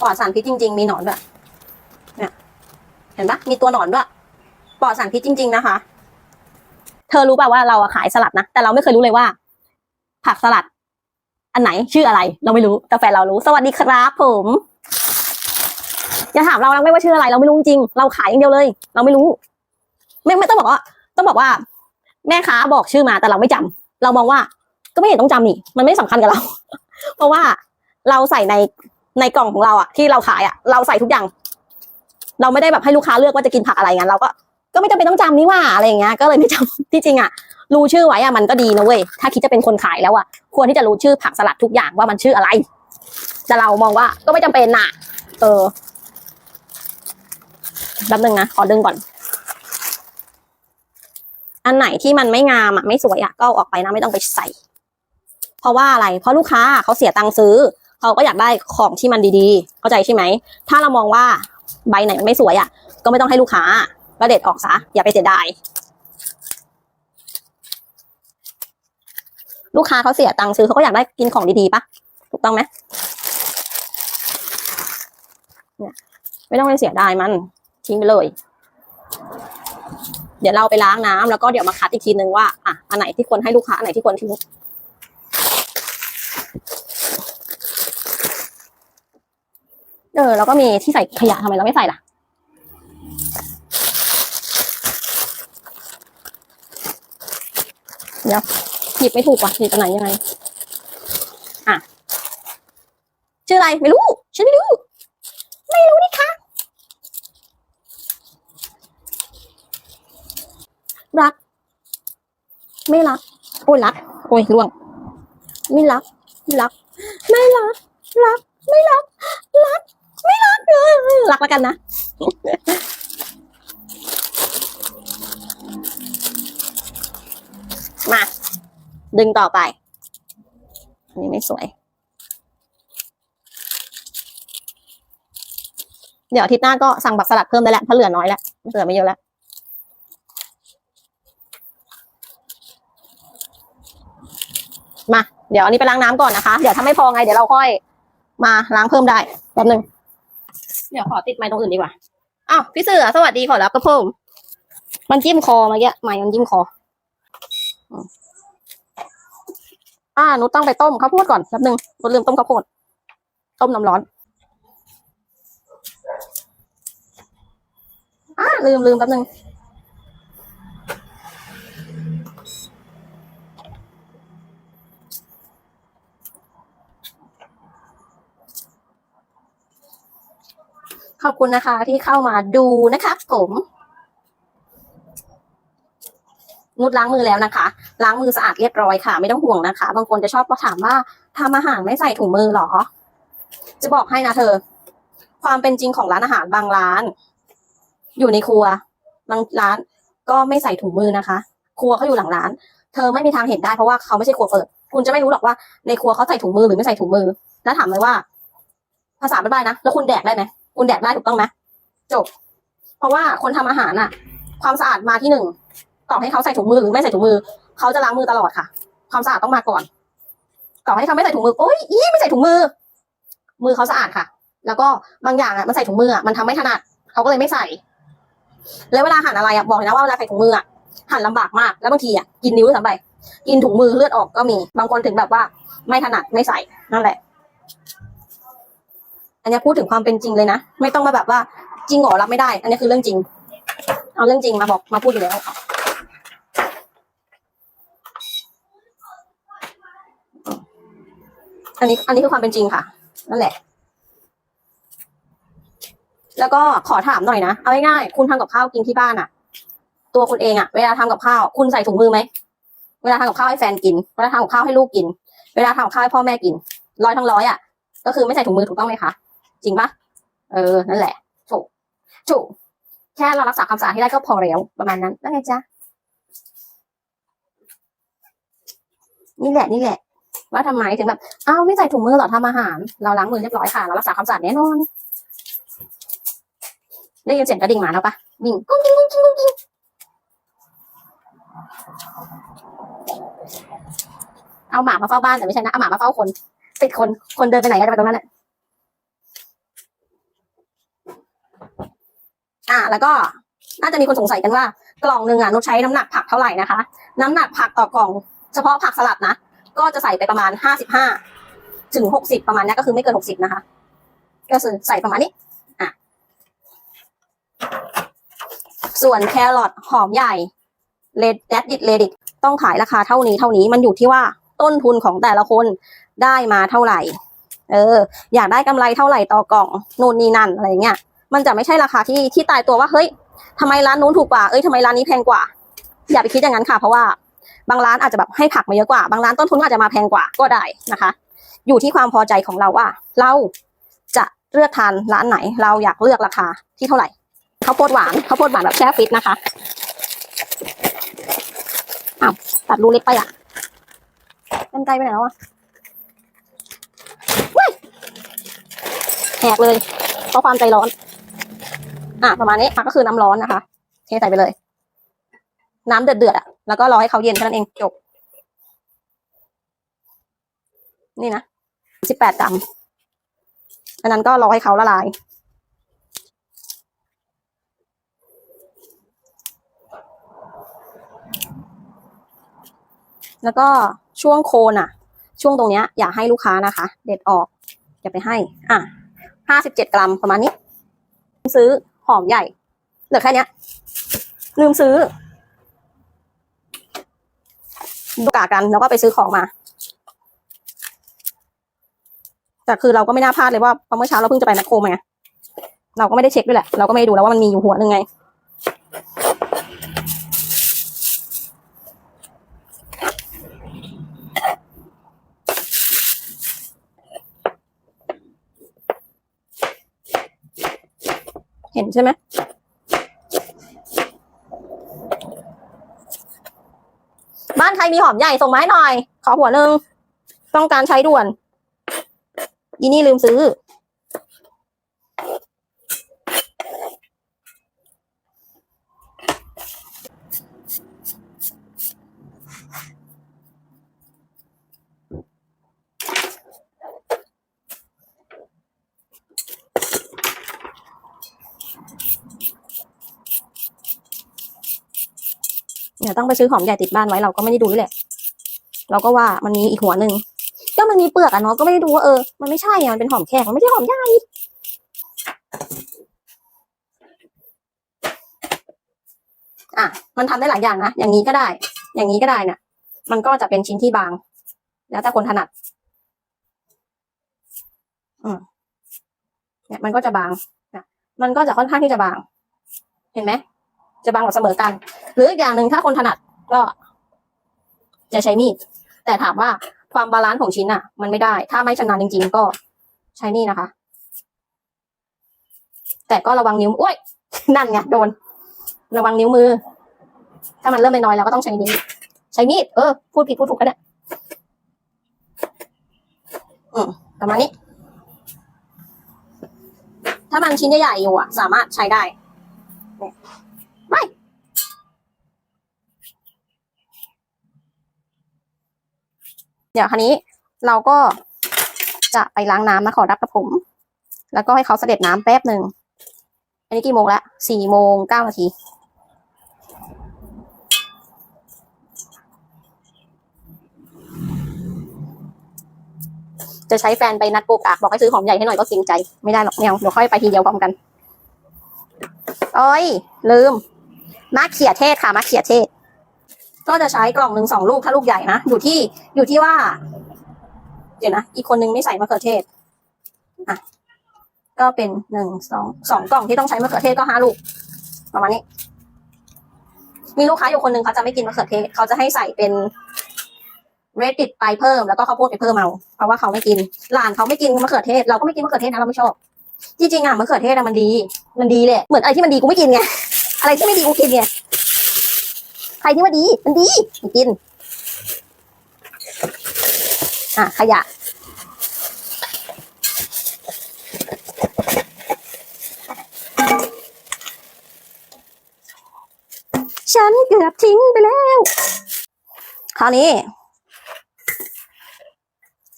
ปลอดสารพิษจริง ๆ มีหนอนด้วยเนี่ยเห็นปะมีตัวหนอนด้วยปลอดสารพิษจริง ๆ นะคะ เธอรู้ป่ะว่าเราอะขายสลัดนะ แต่เราไม่เคยรู้เลยว่า ผักสลัด อันไหนชื่ออะไร เราไม่รู้แต่แฟนเรารู้ สวัสดีครับผมอย่าถามเราไม่ว่าชื่ออะไร เราไม่รู้จริงเราขายอย่างเดียวเลย เราไม่รู้ ไม่ไม่ต้องบอกว่า ต้องบอกว่า แม่ค้าบอกชื่อมาแต่เราไม่จำเรามองว่า ก็ไม่เห็นต้องจำนี่มันไม่สำคัญกับเรา เพราะว่าเราใส่ใน ในกล่องของเราอะที่เราขายอะเราใส่ทุกอย่าง เราไม่ได้แบบให้ลูกค้าเลือกว่าจะกินผักอะไรงั้นเราก็ก็ไม่จำเป็นต้องจำนี่ว่าอะไรอย่างเงี้ยก็เลยไม่จำที่จริงอะรู้ชื่อไว้อะมันก็ดีนะเว้ยถ้าคิดจะเป็นคนขายแล้วอะควรที่จะรู้ชื่อผักสลัดทุกอย่างว่ามันชื่ออะไร แต่เรามองว่าก็ไม่จำเป็นน่ะ เออแป๊บนึงนะขอดึงก่อน อันไหนที่มันไม่งามอะไม่สวยอะก็ออกไปนะไม่ต้องไปใส่ เพราะว่าอะไร เพราะลูกค้าเขาเสียตังค์ซื้อ เขาก็อยากได้ของที่มันดีๆ เข้าใจใช่ไหม ถ้าเรามองว่าใบไหนมันไม่สวยอะก็ไม่ต้องให้ลูกค้าก็เด็ดออกซะ อย่าไปเสียดาย ลูกค้าเขาเสียตังค์ซื้อเขาก็อยากได้กินของดีๆปะถูกต้องไหมเนี่ยไม่ต้องไปเสียดายมัน ทิ้งไปเลย เดี๋ยวเราไปล้างน้ำแล้วก็เดี๋ยวมาคัดอีกทีนึงว่าอะอันไหนที่ควรให้ลูกค้าอันไหนที่ควรทิ้ง เออแล้วก็มีที่ใส่ขยะทำไมเราไม่ใส่ล่ะ เดี๋ยวหยิบไม่ถูกว่ะหยิบอันไหนยังไงอะชื่ออะไรไม่รู้ ฉันไม่รู้ ไม่รู้นี่คะรัก ไม่รัก โอ้ยรัก โอ้ยล่วง ไม่รัก รัก ไม่รัก รัก ไม่รัก รัก ไม่รักเออรักแล้วกันนะ มา ดึงต่อไป อันนี้ไม่สวย เดี๋ยวอาทิตย์หน้าก็สั่งบักสลัดเพิ่มได้แล้วเพราะเหลือน้อยแล้วเหลือไม่เยอะแล้วมา เดี๋ยวอันนี้ไปล้างน้ำก่อนนะคะ เดี๋ยวถ้าไม่พอไงเดี๋ยวเราค่อยมาล้างเพิ่มได้แป๊บหนึ่ง เดี๋ยวขอติดไม้ตรงอื่นดีกว่า อ้าวพี่เสือสวัสดีขอรับกระผมมันจิ้มคอเมื่อกี้ไม้มันจิ้มคอ อ่าหนูต้องไปต้มข้าวโพดก่อนแป๊บหนึ่งหนูลืมต้มข้าวโพด ต้มน้ำร้อน อ่าลืมลืมแป๊บหนึ่ง ขอบคุณนะคะที่เข้ามาดูนะคะผมนุดล้างมือแล้วนะคะ ล้างมือสะอาดเรียบร้อยค่ะ ไม่ต้องห่วงนะคะ บางคนจะชอบมาถามว่าทำอาหารไม่ใส่ถุงมือหรอ จะบอกให้นะเธอ ความเป็นจริงของร้านอาหารบางร้าน อยู่ในครัว บางร้านก็ไม่ใส่ถุงมือนะคะ ครัวเขาอยู่หลังร้าน เธอไม่มีทางเห็นได้เพราะว่าเขาไม่ใช่ครัวเปิด คุณจะไม่รู้หรอกว่าในครัวเขาใส่ถุงมือหรือไม่ใส่ถุงมือ แล้วถามเลยว่า ภาษาบ้านๆนะ แล้วคุณแดกได้ไหม คุณแดกได้ถูกต้องไหมจบ เพราะว่าคนทำอาหารน่ะความสะอาดมาที่หนึ่งต่อให้เขาใส่ถุงมือหรือไม่ใส่ถุงมือ เขาจะล้างมือตลอดค่ะ ความสะอาดต้องมาก่อน ต่อให้เขาไม่ใส่ถุงมือโอ๊ยอีไม่ใส่ถุงมือ มือเขาสะอาดค่ะ แล้วก็บางอย่างอะมันใส่ถุงมืออะมันทำไม่ถนัดเขาก็เลยไม่ใส่ แล้วเวลาหั่นอะไรอะบอกเลยนะว่าเวลาใส่ถุงมืออะหั่นลำบากมากแล้วบางทีอะกินนิ้วด้วยซ้ำไปกินถุงมือเลือดออกก็มี บางคนถึงแบบว่าไม่ถนัดไม่ใส่นั่นแหละ อันนี้พูดถึงความเป็นจริงเลยนะ ไม่ต้องมาแบบว่าจริงหรอรับไม่ได้ อันนี้คือเรื่องจริง เอาเรื่องจริงมาบอกมาพูดอยู่แล้วอันนี้อันนี้คือความเป็นจริงค่ะ นั่นแหละ แล้วก็ขอถามหน่อยนะ เอาง่ายๆคุณทำกับข้าวกินที่บ้านอะตัวคุณเองอะเวลาทำกับข้าว คุณใส่ถุงมือไหม เวลาทำกับข้าวให้แฟนกิน เวลาทำกับข้าวให้ลูกกิน เวลาทำกับข้าวให้พ่อแม่กิน ร้อยทั้งร้อยอะก็คือไม่ใส่ถุงมือถูกต้องไหมคะ จริงปะเออ นั่นแหละ ถูก ถูก แค่เรารักษาความสะอาดให้ได้ก็พอแล้ว ประมาณนั้นแล้วไงจ๊ะ นี่แหละ นี่แหละ ว่าทำไมถึงแบบ อ้าว ไม่ใส่ถุงมือหรอทำอาหาร เราล้างมือเรียบร้อยค่ะ เรารักษาความสะอาดแน่นอน ได้ยินเสียงกระดิ่งหมาแล้วปะวิ่งกุ้งกิ้งกุ้งกิ้งกุ้งกิ้งเอาหมามาเฝ้าบ้านแต่ไม่ใช่นะ เอาหมามาเฝ้าคน ติดคน คนเดินไปไหนก็จะไปตรงนั้นแหละ อ่าแล้วก็น่าจะมีคนสงสัยกันว่ากล่องหนึ่งอะนุชใช้น้ำหนักผักเท่าไหร่นะคะ น้ำหนักผักต่อกล่อง เฉพาะผักสลัดนะก็จะใส่ไปประมาณห้าสิบห้าถึงหกสิบประมาณนี้ก็คือไม่เกินหกสิบนะคะ ก็คือใส่ประมาณนี้อะส่วนแครอทหอมใหญ่เลดแดดดิดเลดิตต้องขายราคาเท่านี้เท่านี้มันอยู่ที่ว่าต้นทุนของแต่ละคนได้มาเท่าไหร่ เออ อยากได้กำไรเท่าไหร่ต่อกล่องนู่นนี่นั่นอะไรเงี้ย มันจะไม่ใช่ราคาที่ที่ตายตัวว่าเฮ้ยทำไมร้านนู้นถูกกว่าเอ้ยทำไมร้านนี้แพงกว่า อย่าไปคิดอย่างนั้นค่ะ เพราะว่าบางร้านอาจจะแบบให้ผักมาเยอะกว่า บางร้านต้นทุนอาจจะมาแพงกว่าก็ได้นะคะ อยู่ที่ความพอใจของเราว่า เราจะเลือกทานร้านไหน เราอยากเลือกราคาที่เท่าไหร่ข้าวโพดหวานข้าวโพดหวานแบบแช่ฟิตนะคะอ้าวตัดรูเล็กไปอะกันไกลไปไหนแล้วอะแหกเลยเพราะความใจร้อน อะประมาณนี้ก็คือน้ำร้อนนะคะเทใส่ไปเลย น้ำเดือดเดือดอะแล้วก็รอให้เขาเย็นแค่นั้นเองจบ นี่นะสิบแปดกรัมอันนั้นก็รอให้เขาละลายแล้วก็ช่วงโคนอะ ช่วงตรงเนี้ย อย่าให้ลูกค้านะคะ เด็ดออกอย่าไปให้ อะห้าสิบเจ็ดกรัมประมาณนี้ ซื้อ หอมใหญ่ เหลือแค่นี้ลืมซื้อดูกากันแล้วก็ไปซื้อของมา แต่คือเราก็ไม่น่าพลาดเลยว่าเพราะเมื่อเช้าเราเพิ่งจะไปแมคโครมาไงเราก็ไม่ได้เช็คด้วยแหละ เราก็ไม่ได้ดูแล้วว่ามันมีอยู่หัวหนึ่งไง เห็นใช่ไหมบ้านใครมีหอมใหญ่ส่งมาให้หน่อย ขอหัวหนึ่งต้องการใช้ด่วนยีนี่ลืมซื้อ เดี๋ยต้องไปซื้อหอมใหญ่ติดบ้านไว้เราก็ไม่ได้ดูด้วยแหละ เราก็ว่ามันมีอีกหัวหนึ่งก็มันมีเปลือกอะเนาะก็ไม่ได้ดูว่าเออมันไม่ใช่อะมันเป็นหอมแขกมันไม่ใช่หอมใหญ่อะมันทำได้หลายอย่างนะอย่างนี้ก็ได้ อย่างนี้ก็ได้เนี่ยมันก็จะเป็นชิ้นที่บาง แล้วแต่คนถนัดอืมเนี่ยมันก็จะบางนะมันก็จะค่อนข้างที่จะบาง เห็นไหม จะบางกว่าเสมอกัน หรืออย่างหนึ่งถ้าคนถนัดก็จะใช้มีด แต่ถามว่าความบาลานซ์ของชิ้นอะมันไม่ได้ ถ้าไม่ชำนาญจริง ๆ ก็ใช้นี่นะคะ แต่ก็ระวังนิ้วอุ้ยนั่นไงโดน ระวังนิ้วมือ ถ้ามันเริ่มไม่น้อยแล้วก็ต้องใช้นิ้ใช้มีดเออพูดผิดพูดถูกก็ได้อืมประมาณนี้ ถ้ามันชิ้นใหญ่ๆอยู่อะสามารถใช้ได้ เดี๋ยวคันนี้เราก็จะไปล้างน้ำนะขอรับกับผม แล้วก็ให้เขาเสด็จน้ำแป๊บหนึ่ง อันนี้กี่โมงละสี่โมงเก้านาทีจะใช้แฟนไปนัดโกกากบอกให้ซื้อหอมใหญ่ให้หน่อยก็เกรงใจ ไม่ได้หรอกไม่เอาเดี๋ยวค่อยไปทีเดียวพร้อมกัน โอ้ยลืมมะเขียเทศค่ะมะเขียเทศ ก็จะใช้กล่องหนึ่งสองลูกถ้าลูกใหญ่นะอยู่ที่อยู่ที่ว่า เดี๋ยวนะอีกคนนึงไม่ใส่มะเขือเทศอะก็เป็นหนึ่งสองสองกล่องที่ต้องใช้มะเขือเทศก็ห้าลูกประมาณนี้ มีลูกค้าอยู่คนหนึ่งเขาจะไม่กินมะเขือเทศเขาจะให้ใส่เป็นเรดดิตไปเพิ่มแล้วก็ข้าวโพดไปเพิ่มเอาเพราะว่าเขาไม่กินหลานเขาไม่กินมะเขือเทศเราก็ไม่กินมะเขือเทศนะเราไม่ชอบจริงๆอะมะเขือเทศอะมันดี มันดีแหละเหมือนอะไรที่มันดีกูไม่กินไงอะไรที่ไม่ดีกูกินไง รที่ว่าดี มันดีกิน อะ ขยะ ฉันเกือบทิ้งไปแล้ว คราวนี้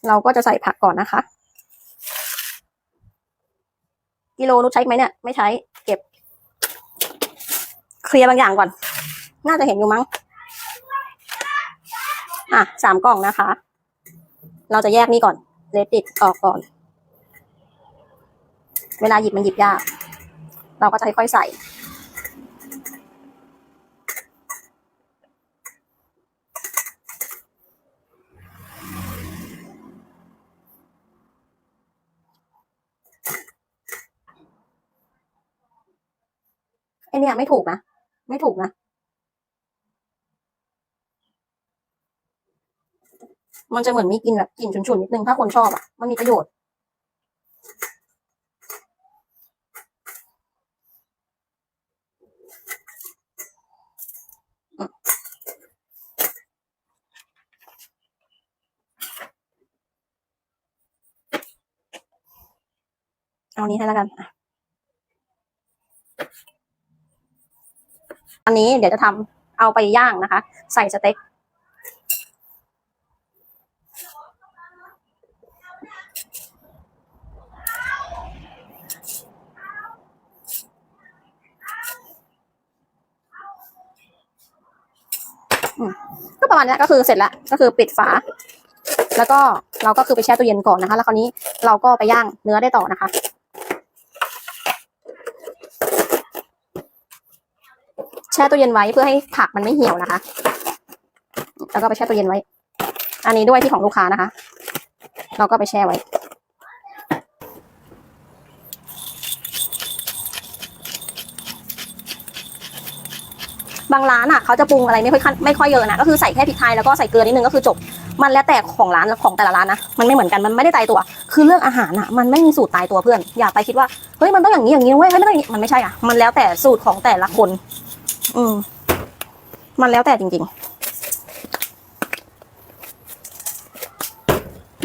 เราก็จะใส่ผักก่อนนะคะ กิโลนุชใช้ไหมเนี่ย ไม่ใช้ เก็บ เคลียร์บางอย่างก่อน น่าจะเห็นอยู่มั้ง อะสามกล่องนะคะ เราจะแยกนี่ก่อนเลติดออกก่อน เวลาหยิบมันหยิบยาก เราก็จะค่อยๆใส่ไอเนี่ยไม่ถูกนะ ไม่ถูกนะ มันจะเหมือนมีกลิ่นแบบกลิ่นฉุนๆนิดนึงถ้าคนชอบอะ มันมีประโยชน์ เอานี้ให้แล้วกันอะอันนี้เดี๋ยวจะทำเอาไปย่างนะคะ ใส่สเต็ก ประมาณนี้ก็คือเสร็จแล้วก็คือปิดฝา แล้วก็เราก็คือไปแช่ตู้เย็นก่อนนะคะ แล้วคราวนี้เราก็ไปย่างเนื้อได้ต่อนะคะ แช่ตู้เย็นไว้เพื่อให้ผักมันไม่เหี่ยวนะคะ แล้วก็ไปแช่ตู้เย็นไว้ อันนี้ด้วยที่ของลูกค้านะคะ เราก็ไปแช่ไว้ บางร้านอะเขาจะปรุงอะไรไม่ค่อยคันไม่ค่อยเยอะนะก็คือใส่แค่พริกไทยแล้วก็ใส่เกลือนิดนึงก็คือจบมันแล้วแต่ของร้านของแต่ละร้านนะมันไม่เหมือนกันมันไม่ได้ตายตัว คือเรื่องอาหารอะมันไม่มีสูตรตายตัวเพื่อน อย่าไปคิดว่าเฮ้ยมันต้องอย่างนี้อย่างนี้เว้ยเฮ้ยไม่ต้องอย่างนี้มันไม่ใช่อะมันแล้วแต่สูตรของแต่ละคน อืมมันแล้วแต่จริง ๆ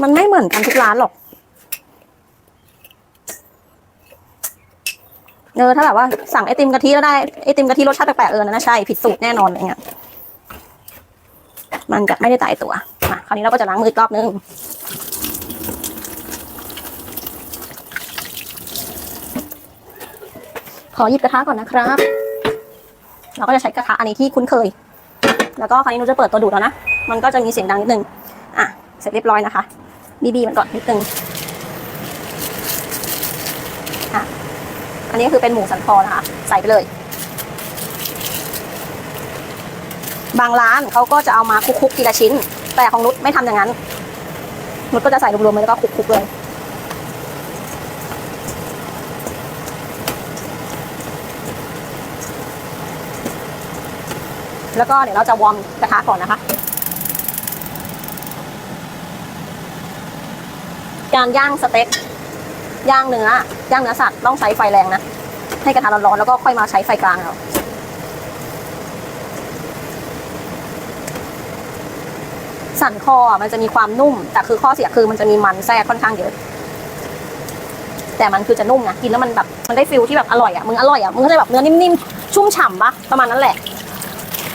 มันไม่เหมือนกันทุกร้านหรอก เออถ้าแบบว่าสั่งไอติมกะทิแล้วได้ไอติมกะทิรสชาติแปลกๆเออนั่นนะใช่ผิดสูตรแน่นอนอะไรเงี้ยมันจะไม่ได้ตายตัวมาคราวนี้เราก็จะล้างมืออีกรอบนึงขอหยิบกระทะก่อนนะครับ เราก็จะใช้กระทะอันนี้ที่คุ้นเคย แล้วก็คราวนี้หนูจะเปิดตัวดูดแล้วนะ มันก็จะมีเสียงดังนิดนึง อะ เสร็จเรียบร้อยนะคะ บีบีมันก่อนนิดนึง อะ อันนี้คือเป็นหมูสันคอนะคะ ใส่ไปเลย บางร้านเขาก็จะเอามาคลุกๆทีละชิ้น แต่ของนุชไม่ทำอย่างนั้น นุชก็จะใส่รวมๆเลยแล้วก็คลุกๆเลยแล้วก็เดี๋ยวเราจะวอร์มกระทะก่อนนะคะ การย่างสเต็ก ย่างเนื้อย่างเนื้อสัตว์ต้องใช้ไฟแรงนะ ให้กระทะร้อนๆแล้วก็ค่อยมาใช้ไฟกลางเอาสันคออะมันจะมีความนุ่ม แต่คือข้อเสียคือมันจะมีมันแทรกค่อนข้างเยอะ แต่มันคือจะนุ่มนะกินแล้วมันแบบมันได้ฟิลที่แบบอร่อยอะมึงอร่อยอะมึงก็จะแบบเนื้อนิ่มๆชุ่มฉ่ำปะประมาณนั้นแหละ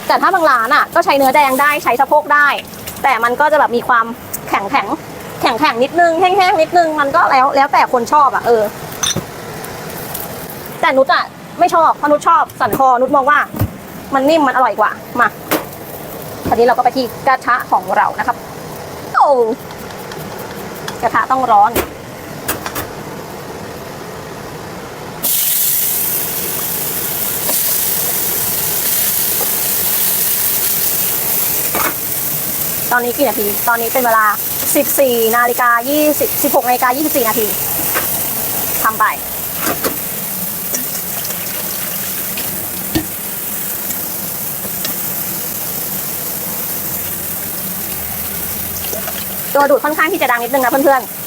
แต่ถ้าบางร้านอะ ก็ใช้เนื้อแดงได้ใช้สะโพกได้ แต่มันก็จะแบบมีความแข็งแข็ง แข็งๆนิดนึงแห้งๆนิดนึงมันก็แล้วแล้วแต่คนชอบอะเออ แต่นุชอะไม่ชอบเพราะนุชชอบสันคอนุชมองว่า มันนิ่มมันอร่อยกว่ามาคราวนี้เราก็ไปที่กระทะของเรานะครับโอ้กระทะต้องร้อนตอนนี้กี่นาที ตอนนี้เป็นเวลา 14นาฬิกา20 16นาฬิกา24 นาทีทำไป ตัวดูดค่อนข้างที่จะดังนิดนึงนะเพื่อนๆ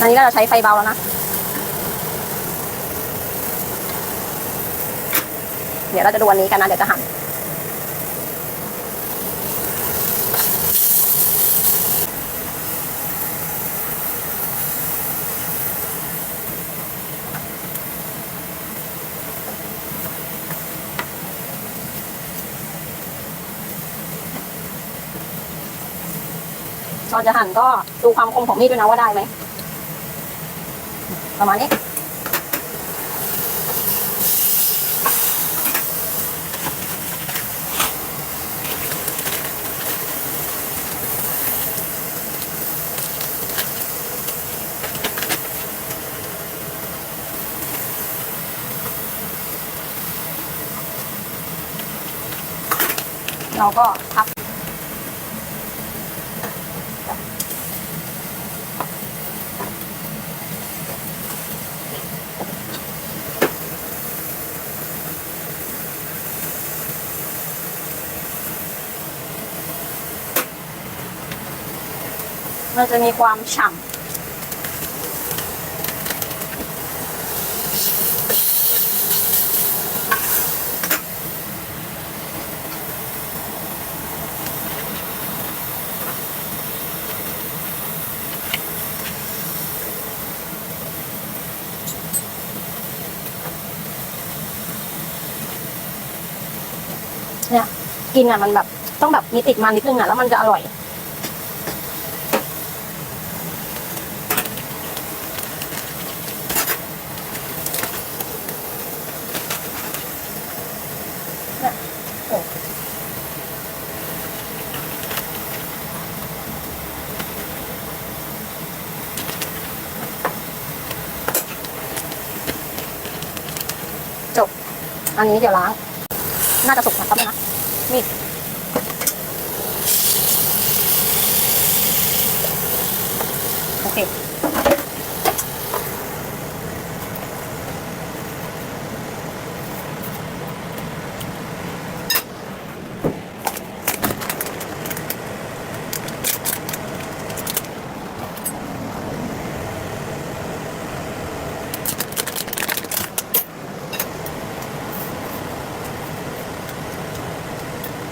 อันนี้เราใช้ไฟเบาแล้วนะ ดี๋ยวเราจะดูอันนี้กันนะเดี๋ยวจะหั่นเราจะหั่นก็ดูความคมของมีดด้วยนะว่าได้ไหมประมาณนี้ เราก็พับมันจะมีความฉ่ำ เนี่ยกินอะมันแบบต้องแบบมีติดมันนิดนึงอะแล้วมันจะอร่อย จบ อันนี้เดี๋ยวล้าง น่าจะสุกนะ ครับนะนี่โอเค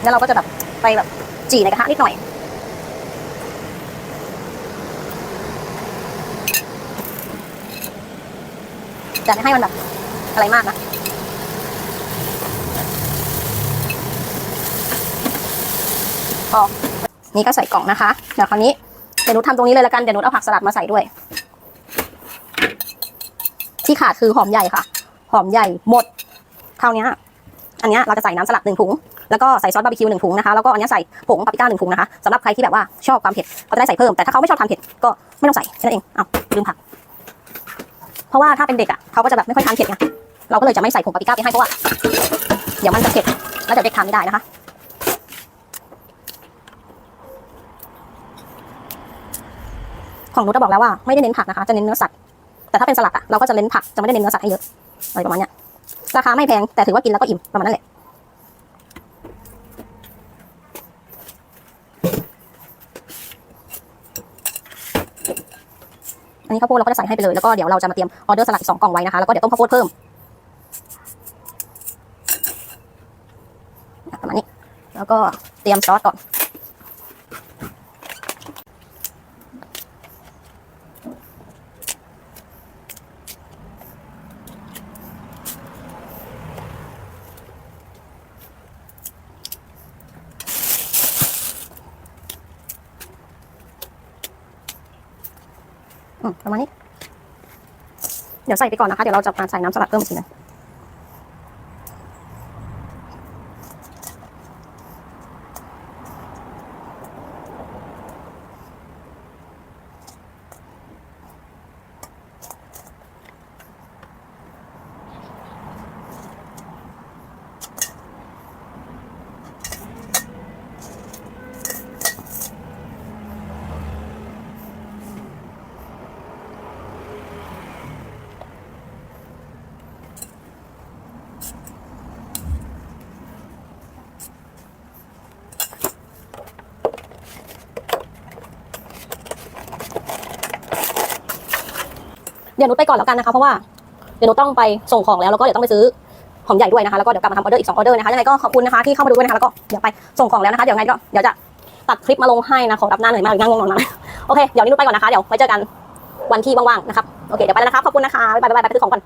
แล้วเราก็จะแบบไปแบบจี่ในกระทะนิดหน่อย แต่ไม่ให้มันแบบอะไรมากนะพอนี่ก็ใส่กล่องนะคะ เดี๋ยวคราวนี้เดี๋ยวนุชทำตรงนี้เลยละกัน เดี๋ยวนุชเอาผักสลัดมาใส่ด้วย ที่ขาดคือหอมใหญ่ค่ะ หอมใหญ่หมดคราวนี้อันนี้เราจะใส่น้ำสลัดหนึ่งถุง แล้วก็ใส่ซอสบาร์บีคิวหนึ่งถุงนะคะแล้วก็อันนี้ใส่ผงปาปริก้าหนึ่งถุงนะคะสำหรับใครที่แบบว่าชอบความเผ็ดก็จะได้ใส่เพิ่มแต่ถ้าเขาไม่ชอบทานเผ็ดก็ไม่ต้องใส่แค่นั้นเองอ้าวลืมผัก เพราะว่าถ้าเป็นเด็กอะเขาก็จะแบบไม่ค่อยทานเผ็ดไงเราก็เลยจะไม่ใส่ผงปาปริก้าไปให้เพราะว่าเดี๋ยวมันจะเผ็ดแล้วเดี๋ยวเด็กทานไม่ได้นะคะของนุชจะบอกแล้วว่าไม่ได้เน้นผักนะคะ จะเน้นเนื้อสัตว์ แต่ถ้าเป็นสลัดอะเราก็จะเน้นผัก จะไม่ได้เน้นเนื้อสัตว์ให้เยอะอะไรประมาณเนี้ยราคาไม่แพง แต่ถือว่ากินแล้วก็อิ่มประมาณนั้นแหละ นนี้ข้าวโพดเราก็จะใส่ให้ไปเลย แล้วก็เดี๋ยวเราจะมาเตรียมออเดอร์สลัดอีกสองกล่องไว้นะคะ แล้วก็เดี๋ยวต้มข้าวโพดเพิ่มประมาณนี้ แล้วก็เตรียมซอสก่อน ประมาณนี้ เดี๋ยวใส่ไปก่อนนะคะ เดี๋ยวเราจะมาใส่น้ำสลัดเพิ่มอีกทีนึง ดี๋ยวนุไปก่อนแล้วกันนะคะเพราะว่าเดี๋ยวนุต้องไปส่งของแล้วแล้วก็เดี๋ยวต้องไปซื้อหอมใหญ่ด้วยนะคะแล้วก็เดี๋ยวกลับมาทำออเดอร์อีกสองออเดอร์นะคะยังไงก็ขอบคุณนะคะที่เข้ามาดูด้วยนะคะแล้วก็เดี๋ยวไปส่งของแล้วนะคะเดี๋ยวไงก็เดี๋ยวจะตัดคลิปมาลงให้นะขอรับหน้าหน่อยมากหรือนั่งงงนอนมาโอเคเดี๋ยวนี้นุไปก่อนนะคะเดี๋ยวไว้เจอกันวันที่ว่างๆนะครับโอเคเดี๋ยวไปแล้วนะคะขอบคุณนะคะบ๊ายบายไปซื้อของก่อน